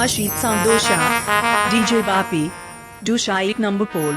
अशीत संदोषा डीजे बापी डू शाई नंबर पोल।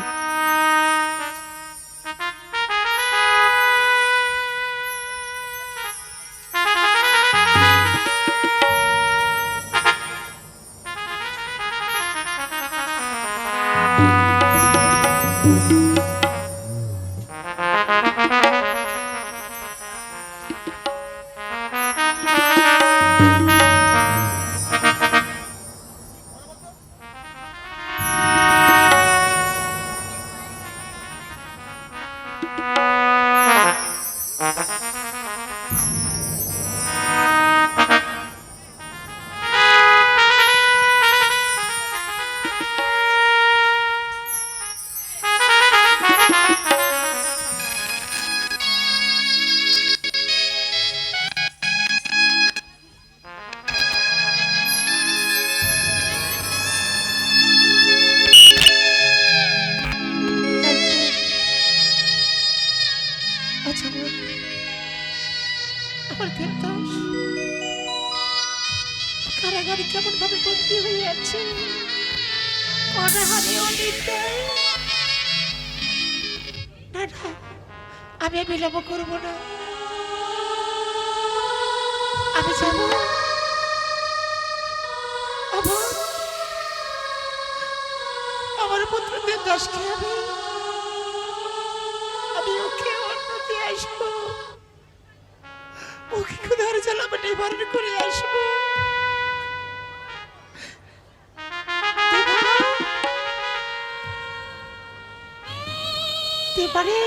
দেবারে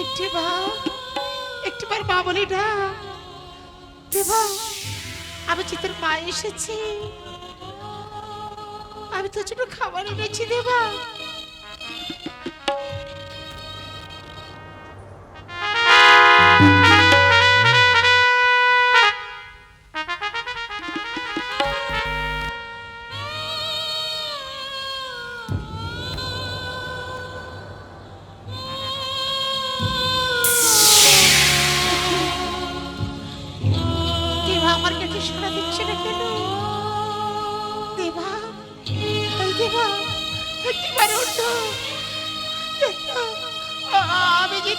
একটি বা একটি বার মা বলি না। দেবা, আমি চিত্র মা এসেছি, আমি তোর জন্য খাবার এনেছি দেবা।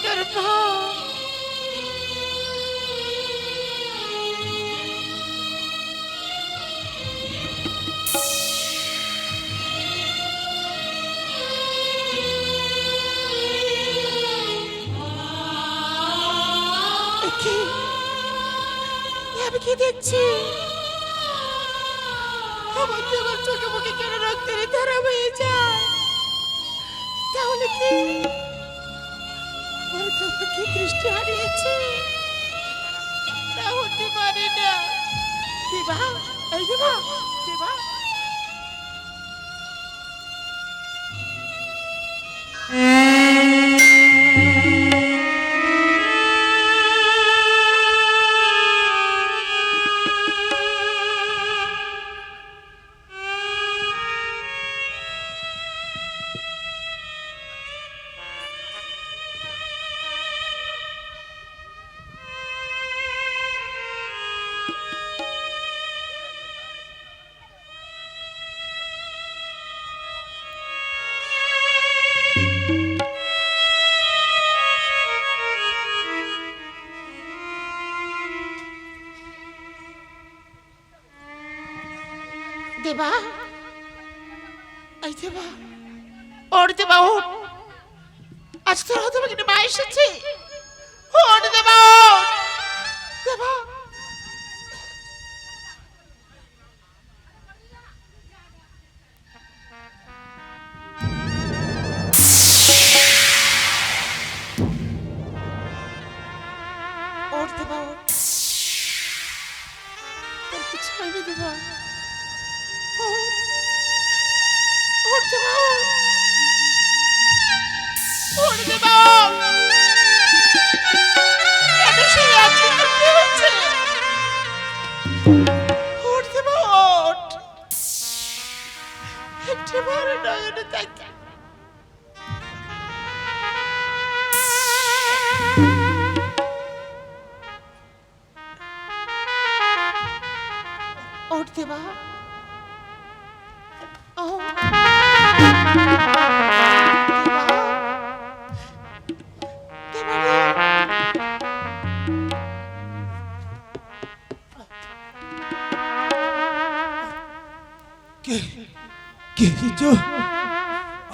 তোর আমি কি দেখছি? আমার দেবার চোখে মুখে কেন রক্তের ধারা হয়ে যায়? তাহলে কি? আমার কি দৃষ্টি হারিয়েছে। না হতে পারে না। দেবা এই দেবা দেবা। দেবা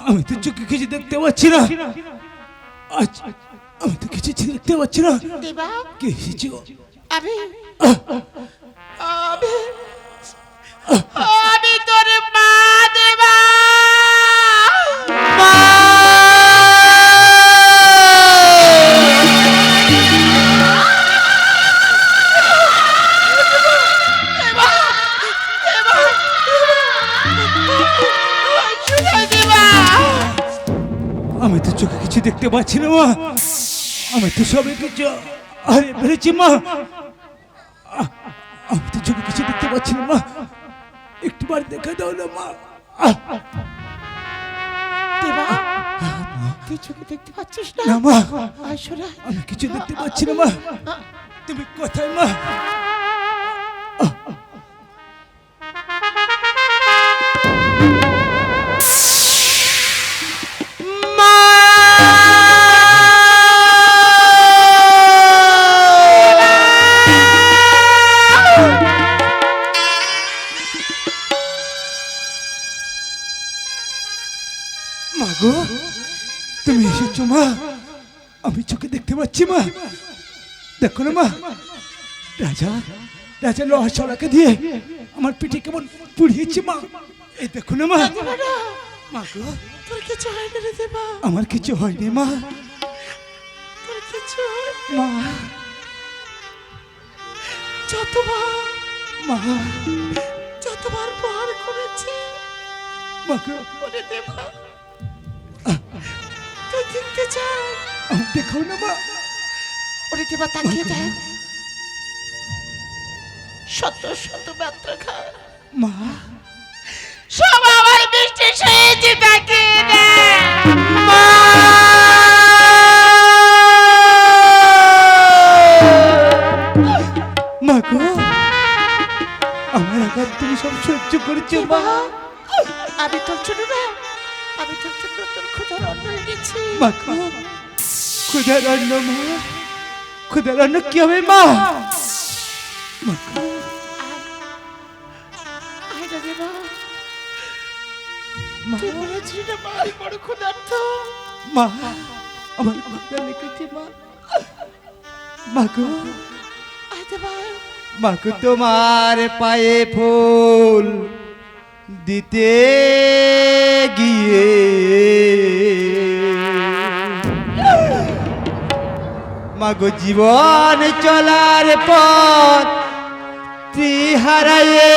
আমি তো চোখে কিছু দেখতে পাচ্ছি না। আচ্ছা আমি তো কিছু দেখতে পাচ্ছি না। দেবা? কে এসেছ? আমি আমি পাচ্ছি না মা আমি তো সবে কিছু আরে বেড়েছি মা। আমি তো চোখে কিছু দেখতে পাচ্ছি না মা একটু বার দেখা দাও না মা। তুই চোখে দেখতে পাচ্ছিস না? মা। আমি কিছু দেখতে পাচ্ছি না মা তুমি কোথায় মা? দেখো না মা। রাজা রাজা লোহা ছড়াকে দিয়ে আমার পিঠে কেমন পুড়িয়েছে মা। এই দেখো না মা। মা গো। তোর কিছু হয় না রে দেবা আমার কিছু হয়নি মা। তোর কিছু মা। যতবার মা। যতবার প্রহার করেছে। মা গো। ওরে দেবা তুই দেখতে চাই। দেখাও না মা। দেবা তাকিয়ে দেখ শত শত খা মা। সব আমার বৃষ্টি সয়েছে তাকিয়ে মা! গো আমার আঘাত তুমি সব সহ্য করেছ মা। আমি তোর জন্য না আমি তোর জন্য তোর ক্ষুধার অন্ন এনেছি। মা গো খুদার অন্ন মা। খুদার অন্ন কি হবে মা? মা। আমার তোমার পায়ে ফুল দিতে গিয়ে মাগো জীবন চলার পথ হারায়ে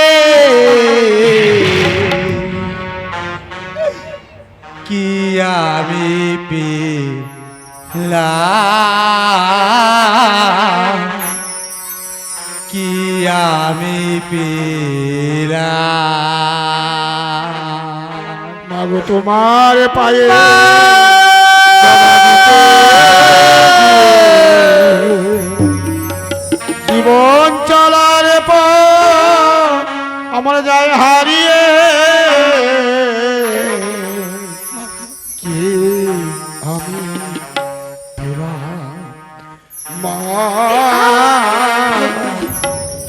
কি আমি পেলাম? কি আমি পেলাম? মাগো তোমার পায়ে জীবন চলার পর আমার যায় হারিয়ে। কে আমি? মা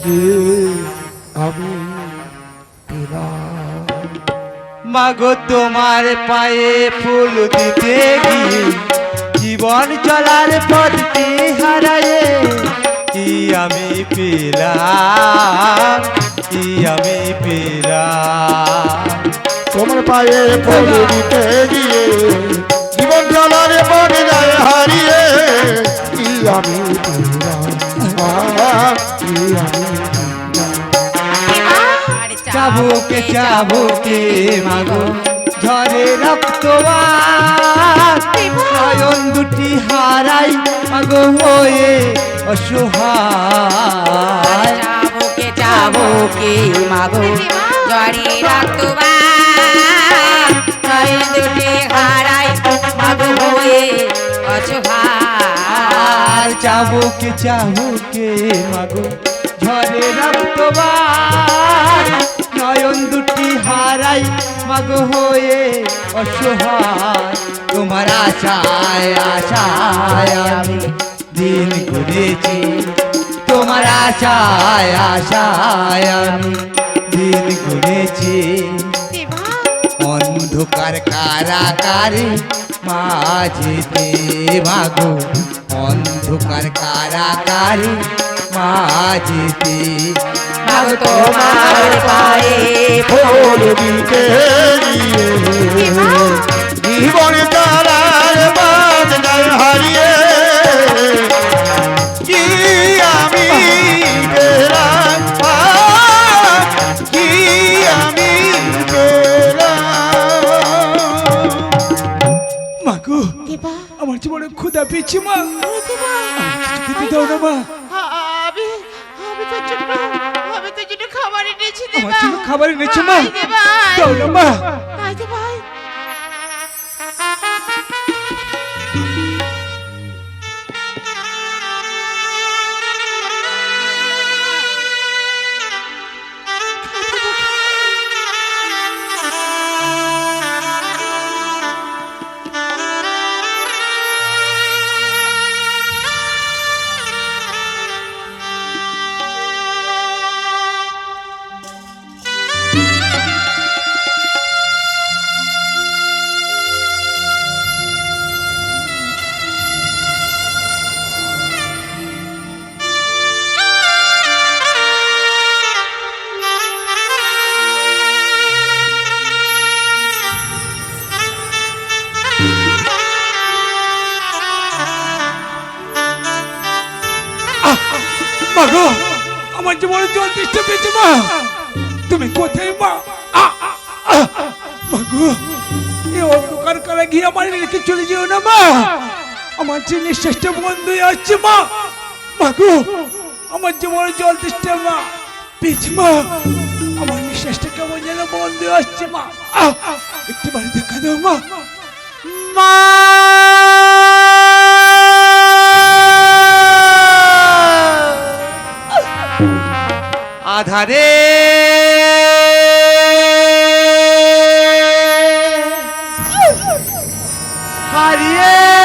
কে আমি? মাগো, তোমার পায়ে ফুল দিতে গিয়ে জীবন চলার পথটি হারায়ে কি আমি পেলাম? কি আমি পেলাম? তোমার পায়ে ফুল দিতে গিয়ে জীবন চলার পথ যায় হারিয়ে কি আমি পেলাম? আহ, কি আমি চাবুকে চাবুকে মাগো ঝরে রক্ত মাগো হয়ে অসহায়। চাবুকে চাবুকে মাগো জরি রাখবা দুটি হারাই মাগো হয়ে অসহায়। ঝরে রক্ত মাগো হয়ে অসহায়। তোমার আশায় আশায় আমি দিন গুনেছি। তোমার আশায় আশায় আমি দিন দেবা অন্ধকার কারাকারে মাঝেতে মাগো, অন্ধকার কারাকারে মাঝেতে মাগো তোমার পায়ে ফুল দিতে জীবন তারার বাজনায় হারিয়ে। কি আমি কি আমি মাগো আমার জীবনে ক্ষুদা পেয়েছি মা। দেবা খেতে দাও না মা। আমার জন্য খাবার এনেছো মা। না মা। আমার যে নিঃশ্বাসটা বন্ধ মা। মাগো আমার জীবনে জল তেষ্টা মা। পেয়েছে মা, আমার নিঃশ্বাসটা কেমন যেন বন্ধ আসছে মা। একটু বাড়ি দেখা দাও মা। মা! আধারে হারিয়ে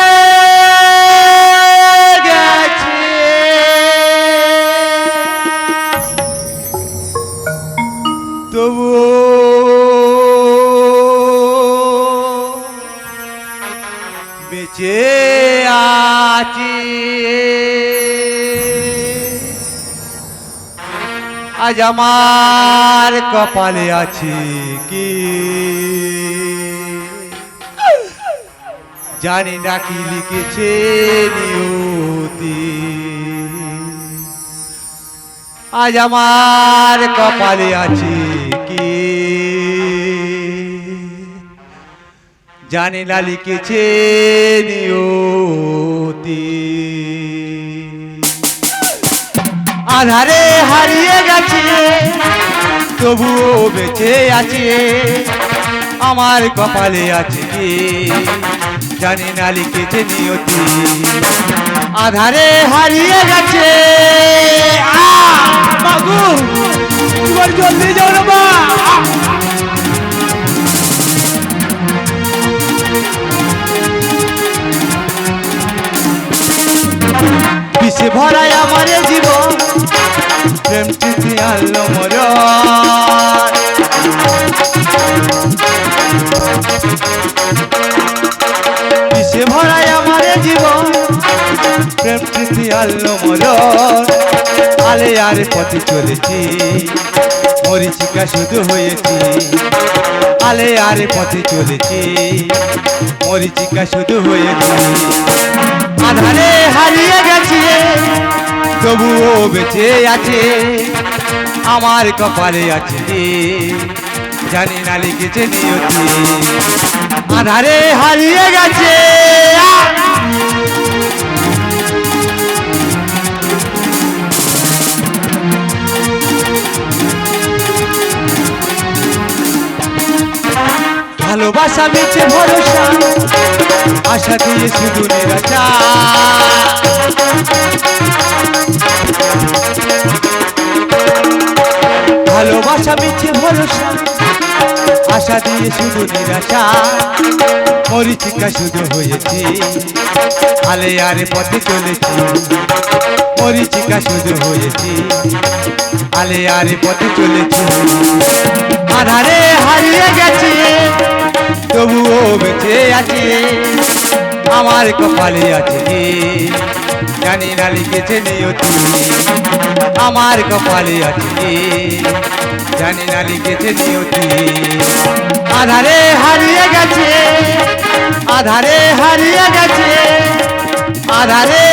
আজ আমার কপালে আছে কি? জানি না কি লিখেছে নিয়তি। আজ আমার কপালে আছে কি? জানি না লিখেছে নিয়তি। আধারে হারিয়ে গেছে, তবুও বেঁচে আছে, আমার কপালে আছে কি? জানি না লিখেছে নিয়তি। আধারে হারিয়ে গেছে আহ! মাগো তোমার জল যাও না মা বিষে ভরায় আমার জীবন প্রেম প্রীতি আলো মর বিষে ভরায় আমার জীবন? প্রেম প্রীতি আলো মর আলে আর পথে চলেছি মরিচিকা শুধু হয়েছি। আলে আর পথে চলেছি মরিচিকা শুধু হয়েছি। আধারে হারিয়ে গেছে তবুও বেঁচে আছে আমার কপালে আছে জানি না লিখেছে নিয়তি। আধারে হারিয়ে গেছে। ভালোবাসা মিছে ভরসা। আশা দিয়ে শুধু নিরাশা ভালোবাসা মিছে ভরসা, আশা দিয়ে শুধু নিরাশা মরিচিকা শুধু হয়েছি আলে আরে পথে চলেছি। মরিচিকা শুধু হয়েছি আলে আরে পথে চলেছি। আধারে হারিয়ে গেছে। তবুও বেঁচে আছে, আমার কপালে আছে কি? জানি না লিখেছে নিয়তি আমার কপালে আছে কি? জানি না লিখেছে নিয়তি আধারে হারিয়ে গেছে, আধারে হারিয়ে গেছে, আধারে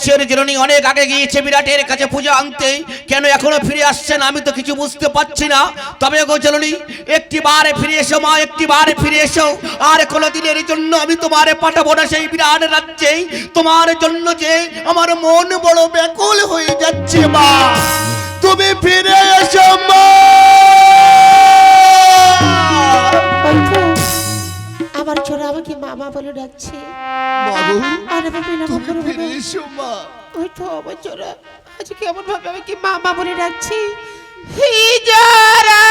বিশ্বের জননী অনেক আগে গিয়েছে বিরাটের কাছে পূজা আনতে। কেন এখনও ফিরে আসছে না? আমি তো কিছু বুঝতে পারছি না। তবে গো জননী একটি বারে ফিরে এসো মা একটি বারে ফিরে এসো। আর কোনো দিনের জন্য আমি তোমারে পাঠাবো না সেই বিরাট রাজ্যে। তোমার জন্য যে আমার মন বড় ব্যাকুল হয়ে যাচ্ছে মা। তুমি ফিরে এসো মা। আমার ছোট আমাকে মামা বলে ডাকছে। আর আমার বিলম্ব করব ফিরে না। এসো মা। ওই তো আমার ছোড়া আজ কেমন ভাবে আমাকে মামা বলে ডাকছে। হিজরা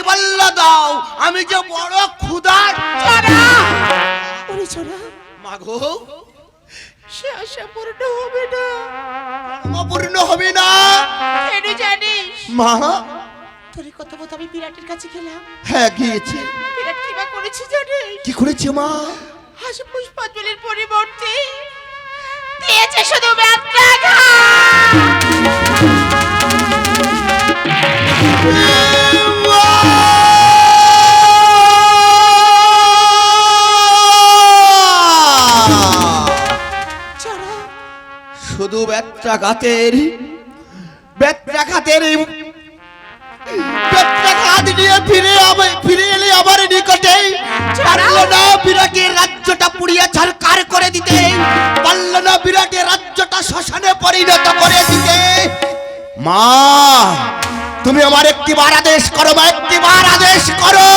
পূজার দাও। আমি যে বড় ক্ষুধার ওরে মাগো সে আশা পূর্ণ হবে না। অপূর্ণ হবে না। কেন জানিস? মা। তোর কথা মতো আমি বিরাটের কাছে গেলাম। হ্যাঁ গিয়েছে। বিরাট কি বা করেছে জানিস? কি করেছে মা? হাসি পুষ্পাঞ্জলির পরিবর্তে দিয়েছে শুধু ব্যথা ব্যত্রাঘাতের ব্যত্রাঘাতের ব্যত্রাঘাত নিয়ে ফিরে ফিরে এলে আমার নিকটে পারল না বিরাটের রাজ্যটা পুড়িয়ে ছারকার করে দিতে। পারল না বিরাটের রাজ্যটা শ্মশানে পরিণত করে দিতে। মা, তুমি আমার একটি বার আদেশ করো, মা একটি বার আদেশ করো।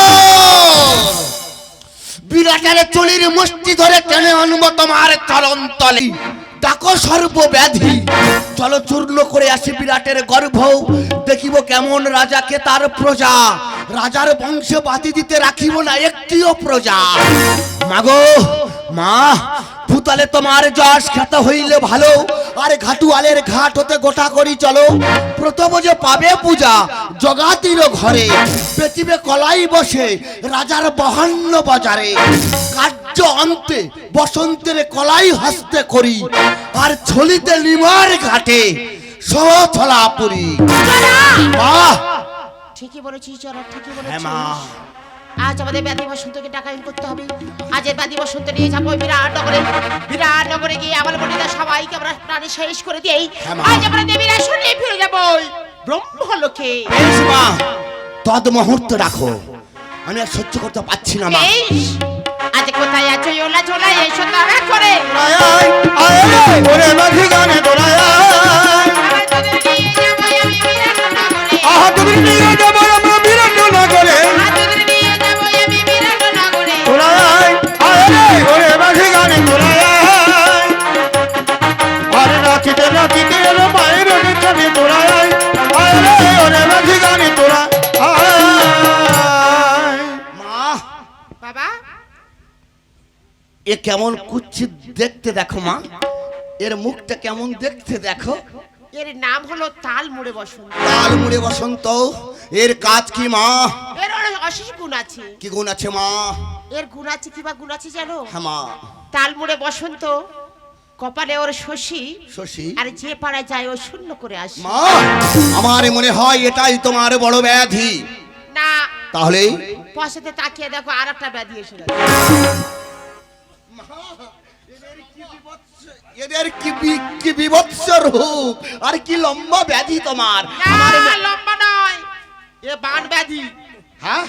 বিরাটের চুলির মুষ্টি ধরে টেনে আনব তোমার চরণ তলে ডাকো সর্বব্যাধি। চলো চূর্ণ করে আসি বিরাটের গর্ভ। দেখিব কেমন রাজাকে তার প্রজা। রাজার বংশে বাতি দিতে রাখিব না একটিও প্রজা। মাগো মা ভূতলে তোমার যশ খ্যাত হইলে ভালো আর ঘাটুয়ালের ঘাট হতে গোটা করি চলো। প্রথম যে পাবে পূজা জগাতির ঘরে বেচিবে কলাই বসে রাজার বহান্ন বাজারে। কার্য অন্তে বসন্তের কলাই হাসতে করি আর ছলিতে নিমার ঘাটে সহথলা পুরি মা ঠিকই বলেছিস চরা ঠিকই হ্যাঁ বলেছিস। মা আজ আমাদের ব্যাধি বসন্তকে টাকাইন করতে হবে। আজের ব্যাধি বসন্ত নিয়ে যাব বিরাট নগরে বিরাট নগরে গিয়ে আমার বোনেরা সবাইকে আমরা প্রাণে শেষ করে দিই। হ্যাঁ, আজ আমরা দেবীরা শুনে ফিরে যাব। ব্রহ্মলোকে। তদ মুহূর্ত রাখো। আমি আর সহ্য করতে পারছি না মা। আজ কোথায় আছো ওলা ঝোলা এই সন্ধ্যা করে। আয় আয় আয় ওরে মাঝি গানে দোলায়। আহা তুমি এলো ছবি ওরে মাঝি গানে এ কেমন কুচ্ছিত দেখতে দেখো মা। এর মুখটা কেমন দেখতে দেখো। এর নাম হলো তাল মুড়ে বসন্ত। তাল মুড়ে বসন্ত এর কাজ কি মা? এর অনেক অশেষ গুণ আছে। কি গুণ আছে মা? এর গুণ আছে কি বা গুণ আছে জানো? হ্যাঁ মা। তাল মুড়ে বসন্ত কপালে ওর শশী শশী? আর যে পাড়ায় যায় ও শূন্য করে আসে। মা! আমার মনে হয় এটাই তোমার বড় ব্যাধি। না। তাহলে? পয়সাতে তাকিয়ে দেখো আর একটা ব্যাধি এসে গেছে। এদের কি কি বিভৎস রূপ? আর কি লম্বা ব্যাধি তোমার। আমার লম্বা নয়। এ বান ব্যাধি। হ্যাঁ?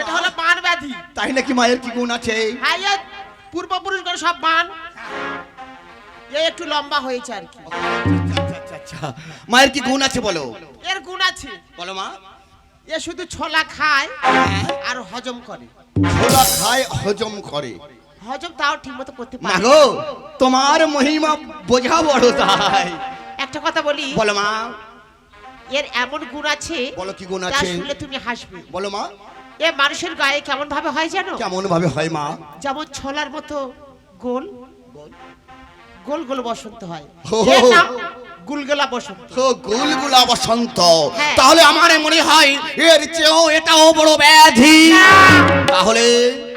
এটা হলো বান ব্যাধি। তাই নাকি মায়ের কি গুণ আছে? হ্যাঁ এ পূর্বপুরুষগণ সব বান। এ একটু লম্বা হয়েছে আর কি। আচ্ছা আচ্ছা মায়ের কি গুণ আছে বলো? এর গুণ আছে। বলো মা। এ শুধু ছোলা খায় আর হজম করে। ছোলা খায় হজম করে। হজম তাও ঠিক মতো করতে পারে তোমার মহিমা বোঝা বড় তাই। একটা কথা বলি। বলো মা। এর এমন গুণ আছে বলো কি গুণ আছে। শুনলে তুমি হাসবে। বলো মা। এ মানুষের গায়ে কেমন ভাবে হয় জানো কেমন ভাবে হয় মা? যেমন ছোলার মতো গোল। গোল গোল বসন্ত হয়। গুলগোলা বসন্ত। তো গুলগুলা বসন্ত। হ্যাঁ। তাহলে আমার মনে হয় এর চেয়েও এটাও বড় ব্যাধি। তাহলে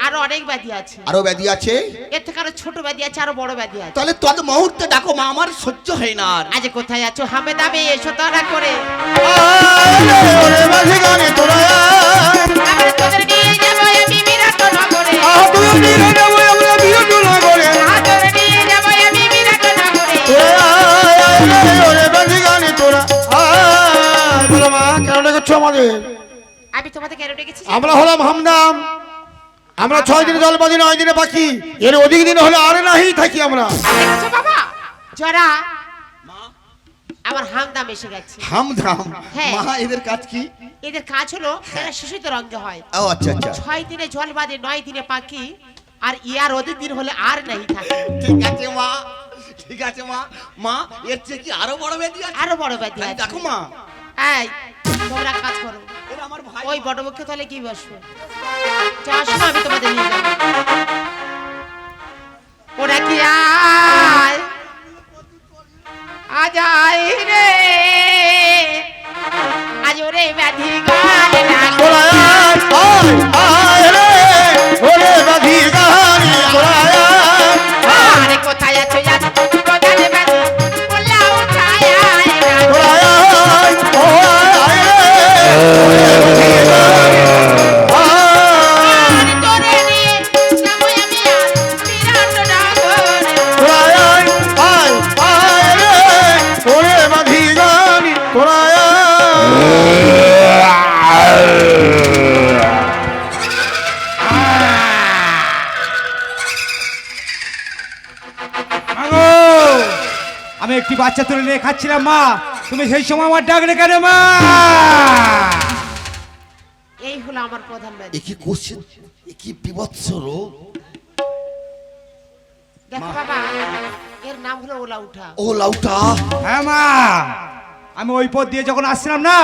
আরও অনেক ব্যাধি আছে। আরও ব্যাধি আছে? এর থেকে আরও ছোট ব্যাধি আছে আরও বড় ব্যাধি আছে। তাহলে তত মুহূর্তে ডাকো মা আমার সহ্য হয় না আর। আজ কোথায় আছো? হামে দাবে এসো তারা করে। ওরে বাঁশি গানে তোরা তোদের নিয়ে যাব আমি বিরাট নগরে ডেকেছো আমি তোমাদের কেন ডেকেছি? আমরা হলাম হামদাম। আমরা ছয় দিনে জলবাদি নয় দিনে বাকি এর অধিক দিন হলে আরে নাহি থাকি আমরা। বাবা। যারা আমার হামদাম এসে গেছে। হামধাম হ্যাঁ। মা এদের কাজ কি? এদের কাজ হলো এরা শিশুদের অঙ্গে হয়। ও আচ্ছা আচ্ছা। ছয় দিনে জল বাঁধে নয় দিনে পাখি আর ইয়ার অধিক দিন হলে আর নাই থাকে। ঠিক আছে মা। ঠিক আছে মা। মা এর চেয়ে কি আরও বড় ব্যাধি আছে? আরও বড় ব্যাধি দেখো মা। এই, তোমরা কাজ করো। ওই বটবক্ষে তাহলে কি আমি তোমাদের নিয়ে যাব। ওরা কি আয়? আজ রে। আজ ওরে ব্যাধি গায় লাগে। খাচ্ছিলাম মা তুমি সেই সময় আমার ডাকলে কেন মা? এই হলো আমার প্রধান ব্যাধি এ কি কোশ্চেন এ কি বিভৎস রোগ? দেখো বাবা এর নাম হলো ওলা উঠা ও লাউটা হ্যাঁ মা। আমি ওই পথ দিয়ে যখন আসছিলাম না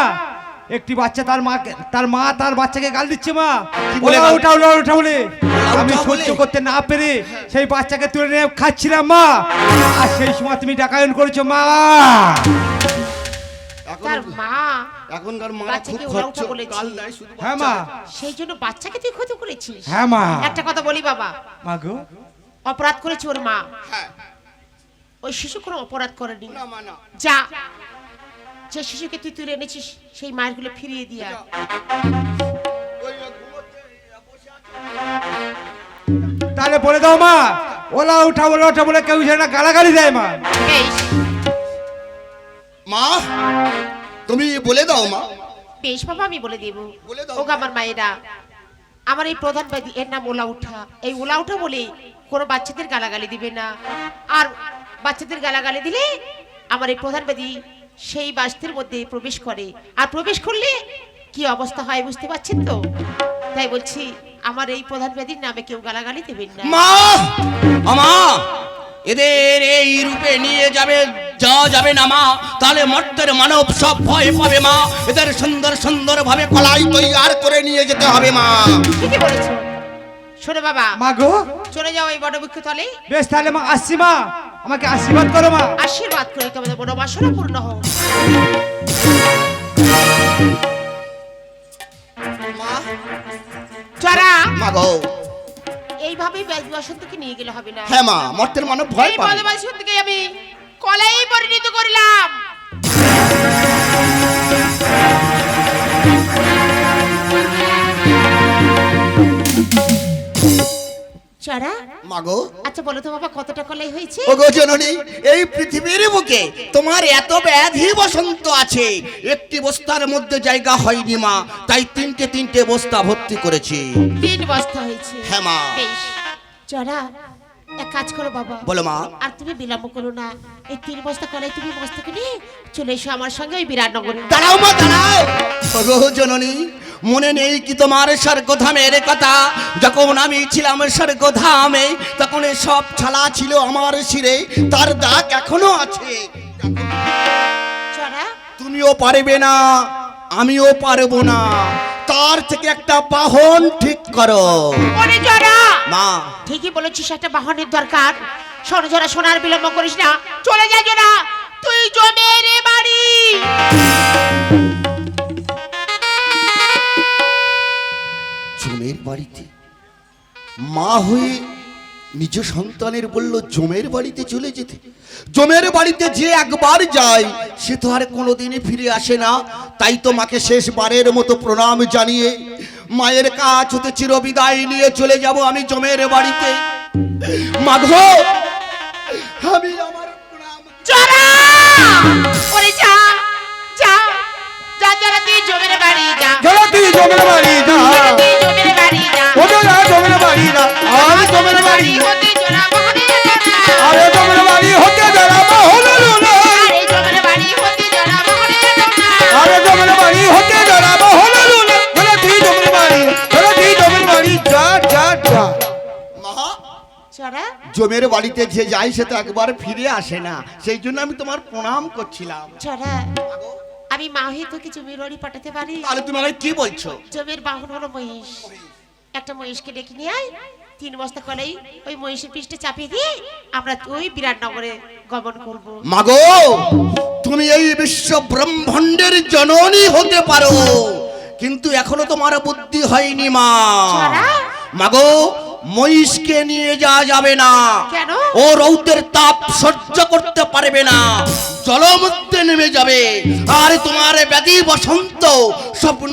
একটি বাচ্চা তার মাকে তার মা তার বাচ্চাকে গাল দিচ্ছে মা। কি বলে ওলা গাল উঠা ওলা বলে। আমি সহ্য করতে না পেরে সেই বাচ্চাকে তুলে নিয়ে খাচ্ছিলাম মা। আর সেই সময় তুমি ডাকায়ন করেছ মা। তার মা এখনকার মা খুব খরচ। কাল দেয় শুধু হ্যাঁ মা। সেই জন্য বাচ্চাকে তুই ক্ষতি করেছিস। হ্যাঁ মা। একটা কথা বলি বাবা। মা গো। অপরাধ করেছে ওর মা। হ্যাঁ। ওই শিশু কোনো অপরাধ করেনি। না মা না। যা। যে শিশুকে তুই তুলে এনেছিস সেই মায়েরগুলো ফিরিয়ে দিয়া তাহলে বলে দাও মা ওলা উঠা ওলা উঠা বলে কেউ যেন গালাগালি দেয় মা। বেশ মা তুমি বলে দাও মা। বেশ বাবা আমি বলে দেব। বলে দাও। আমার মায়েরা আমার এই প্রধান ব্যাধি এর নাম ওলা উঠা। এই ওলা উঠা বলে কোনো বাচ্চাদের গালাগালি দিবে না। আর বাচ্চাদের গালাগালি দিলে আমার এই প্রধান ব্যাধি সেই বাস্তির মধ্যে প্রবেশ করে। আর প্রবেশ করলে কি অবস্থা হয় বুঝতে পারছেন তো? তাই বলছি আমার এই প্রধান ব্যাধির নামে কেউ গালাগালি দেবেন না। মা! আমা এদের এই রূপে নিয়ে যাবে যা যাবে না মা। তাহলে মর্তের মানব সব ভয় পাবে মা। এদের সুন্দর সুন্দর ভাবে কলাই তৈয়ার করে নিয়ে যেতে হবে মা। ঠিকই বলেছ। শোনো বাবা। মা গো। চলে যাও এই বড় বৃক্ষ তলে। বেশ তাহলে মা আসছি মা। আমাকে আশীর্বাদ করো মা। আশীর্বাদ করে তোমাদের বড় বাসনা পূর্ণ হোক। মা চরা মা গো। এইভাবেই ব্যাস বসন্তকে নিয়ে গেলে হবে না। হ্যাঁ মা মর্তের মানুষ ভয় এই পায় বড় বসন্তকে আমি কলাই পরিণত করলাম। চরা মাগো। আচ্ছা বলো তো বাবা কত টাকা লাই হয়েছে? ও গো জননী এই পৃথিবীর বুকে তোমার এত ব্যাধি বসন্ত আছে। একটি বস্তার মধ্যে জায়গা হয়নি মা তাই তিনটে তিনটে বস্তা ভর্তি করেছি। তিন বস্তা হয়েছে। হ্যাঁ, মা। চরা এক কাজ করো বাবা। বলো মা। আর তুমি বিলম্ব করো না। এই তিন বস্তা কলাই তুমি বস্তাকে নিয়ে চলে এসো আমার সঙ্গে ওই বিরাটনগরে। দাঁড়াও মা দাঁড়াও। জননী মনে নেই কি তোমার স্বর্গধামের কথা? যখন আমি ছিলাম স্বর্গধামে তখন সব ছালা ছিল আমার শিরে। তার দাগ এখনও আছে। তুমিও পারবে না আমিও পারব না। তার থেকে একটা বাহন ঠিক করো। ওরে মা ঠিকই বলেছিস একটা বাহনের দরকার। শোন জরা সোনার বিলম্ব করিস না। চলে যা না তুই জমের বাড়ি। জমের বাড়িতে? মা হয়ে নিজ সন্তানের বলল জমের বাড়িতে চলে যেতে। জমের বাড়িতে যে একবার যায় সে তো আর কোনোদিনই ফিরে আসে না। তাই তো মাকে শেষবারের মতো প্রণাম জানিয়ে মায়ের কাছ হতে চিরবিদায় নিয়ে চলে যাব আমি জমের বাড়িতে। মাঘ আমি আমার জমের বাড়ি যা। জমের বাড়ি যা। জমের বাড়ি যা। জমের বাড়ি যা। জমের বাড়ি জমের বাড়িতে যে যায় সে তো একবার ফিরে আসে না। সেই জন্য আমি তোমার প্রণাম করছিলাম। আমি মা হয়ে তোকে জমির বাড়ি পাঠাতে পারি। তাহলে তুমি আমাকে কি বলছো? জমির বাহন হলো মহিষ। একটা মহিষকে ডেকে নিয়ে আয় তিন বস্তা কলাই ওই মহিষের পৃষ্ঠে চাপিয়ে দিয়ে আমরা ওই বিরাটনগরে গমন করব। মাগো তুমি এই বিশ্ব ব্রহ্মাণ্ডের জননী হতে পারো। কিন্তু এখনও তোমার বুদ্ধি হয়নি মা। মাগো মহিষকে নিয়ে যাওয়া যাবে না। ও রৌদ্রের তাপ সহ্য করতে পারবে না। জলমধ্যে নেমে যাবে। আর তোমার ব্যাধি বসন্ত সব